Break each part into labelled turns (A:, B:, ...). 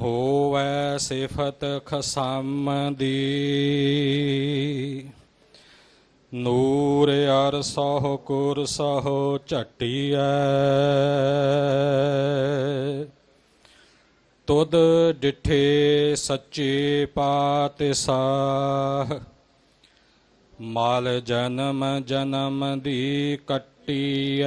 A: ਹੋਵੈ ਸਿਫਤ ਖਸਮ ਦੀ ਨੂਰ ਅਰ ਸਹੁ ਕੁਰ ਸਹੁ ਝਟੀਐ। ਤੁਧ ਡਿਠੇ ਸੱਚੇ ਪਾਤਸ਼ਾਹ। ਮਾਲ ਜਨਮ ਜਨਮ ਦੀ ਕੱਟੀਐ।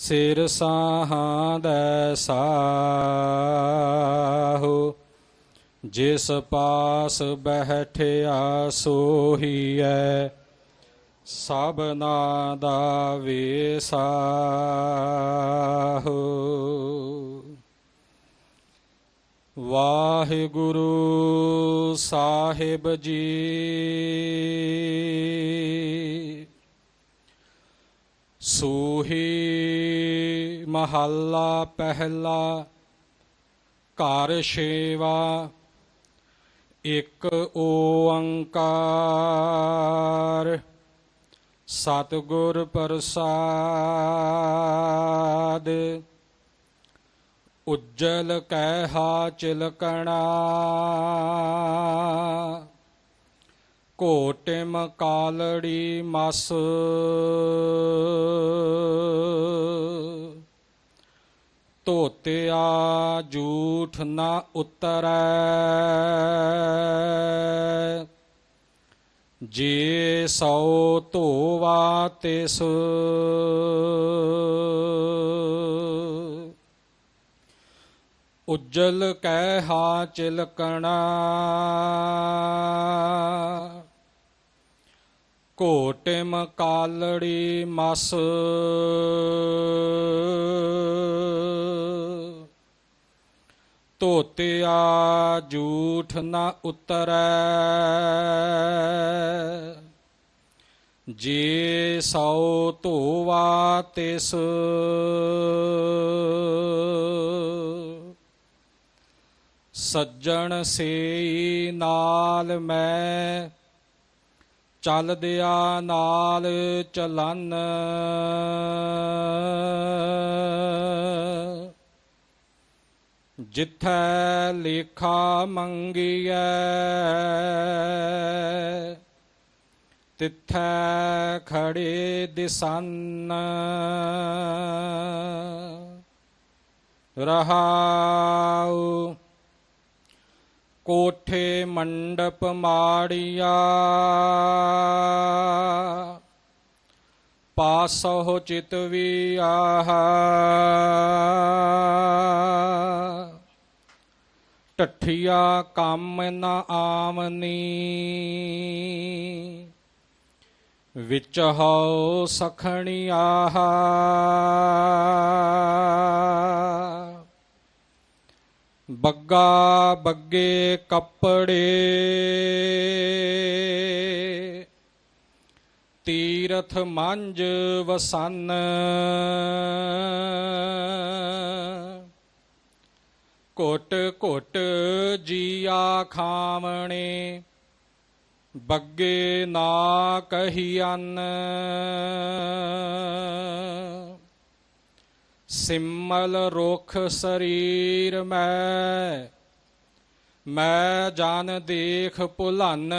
A: ਸਿਰ ਸਾਹਾਂ ਦਾ ਸਾਹੁ ਜਿਸ ਪਾਸ ਬਹਿਠਿਆ ਸੋਹੀਐ ਸਭਨਾ ਦਾ ਵੇਸਾਹੁ ਵਾਹਿਗੁਰੂ ਸਾਹਿਬ ਜੀ ਸੂਹੀ ਮਹੱਲਾ ਪਹਿਲਾ ਘਰ ਸ਼ੇਵਾ ਇੱਕ ਓੰਕਾਰ। ਸਤਿਗੁਰ ਪ੍ਰਸਾਦ। ਉਜਲ ਕਹਿ ਚਿਲਕਣਾ। ਕੋਟਿਮ ਕਾਲੜੀ ਮਸ। ਧੋਤਿਆ ਜੂਠ ਨਾ ਉਤਰੈ। ਜੇ ਸੌ ਧੋਵਾ ਤਿਸ। ਉਜਲ ਕਹਿ ਹਾ ਚਿਲਕਣਾ। ਕੋਟਿਮ ਕਾਲੜੀ ਮਸ। ਧੋਤਿਆ ਜੂਠ ਨਾ ਉਤਰੈ। ਜੇ ਸੌ ਧੋਵਾ ਤਿਸ। ਸੱਜਣ ਸੇ ਨਾਲ ਮੈਂ ਚੱਲਦਿਆ ਨਾਲ ਚਲਨ। ਜਿੱਥੈ ਲੇਖਾ ਮੰਗੀਐ ਤਿੱਥੈ ਖੜੇ ਦਿਸਨ। ਰਹਾਉ ਕੋਠੇ ਮੰਡਪ ਮਾੜੀਆ। ਪਾਸਹੁ ਚਿਤਵੀ ਆਹ। ਟਠੀਆ ਕੰਮ ਨਾ ਆਮਨੀ ਵਿੱਚ ਹਉ ਸਖਣੀ ਆਹ। ਬੱਗਾ ਬੱਗੇ ਕੱਪੜੇ। ਤੀਰਥ ਮੰਜ ਵਸਨ। ਘੁੱਟ ਘੁੱਟ ਜੀਆ ਖਾਵਣੇ। ਬੱਗੇ ਨਾ ਕਹੀਅਨ ਸਿਮਲ ਰੁਖ ਸਰੀਰ ਮੈਂ ਮੈਂ ਜਨ ਦੇਖ ਭੁਲਨ।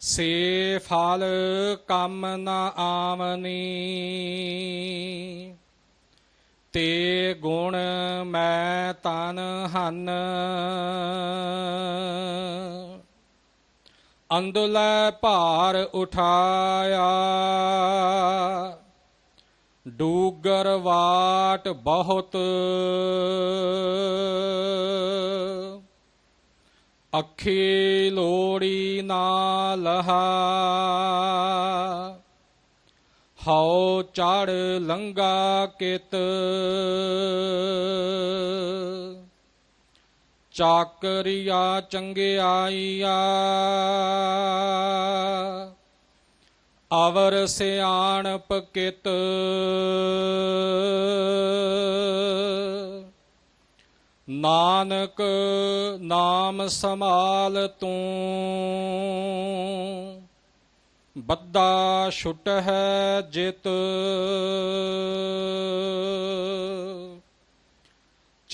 A: ਸੇ ਫਲ ਕੰਮ ਨਾ ਆਵਨੀ, ਤੇ ਗੁਣ ਮੈਂ ਤਨ ਹਨ। ਅੰਦੁਲੇ ਭਾਰ ਉਠਾਇਆ। ਡੂਗਰ ਵਾਟ ਬਹੁਤ। ਅੱਖੀ ਲੋੜੀ ਨਾ ਲਹਾ ਹਉ ਚੜ ਲੰਗਾ ਕਿਤ। ਚਾਕਰੀਆ ਚੰਗਿਆਈਆ। ਅਵਰ ਸਿਆਣਪ ਕਿਤ। ਨਾਨਕ ਨਾਮ ਸਮਾਲ ਤੂੰ। ਬੱਦਾ ਛੁਟ ਹੈ ਜਿਤ।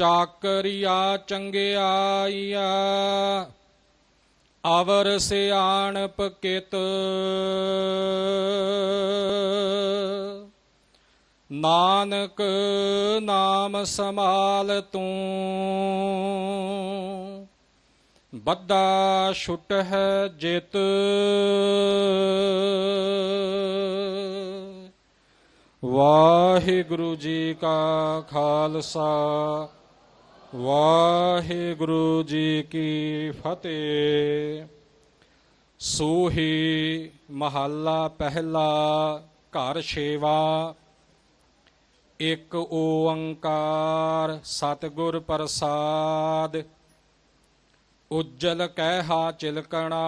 A: ਚਾਕਰੀਆ ਚੰਗਿਆਈਆ ਅਵਰ ਸਿਆਣਪ ਕਿਤ। ਨਾਨਕ ਨਾਮ ਸਮਾਲ ਤੂੰ ਬੱਦਾ ਛੁੱਟ ਹੈ ਜਿਤ। ਵਾਹਿਗੁਰੂ ਜੀ ਕਾ ਖਾਲਸਾ ਵਾਹਿਗੁਰੂ ਜੀ ਕੀ ਫਤਿਹ। ਸੂਹੀ ਮਹੱਲਾ ਪਹਿਲਾ ਘਰ ਛੇਵਾ। ਇੱਕ ਓੰਕਾਰ ਸਤਿਗੁਰ ਪ੍ਰਸਾਦ। ਉਜਲ ਕਹਿਹਾ ਚਿਲਕਣਾ,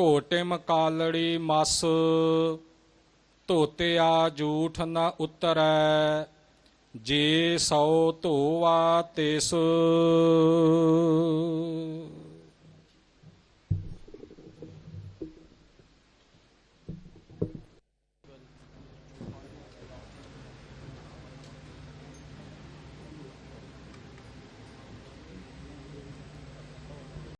A: ਘੋਟਿਮ ਕਾਲੜੀ ਮਸ। ਧੋਤਿਆ ਝੂਠ ਨਾ ਉਤਰੈ ਜੇ ਸੋ ਧੋਵਾ ਤਿਸ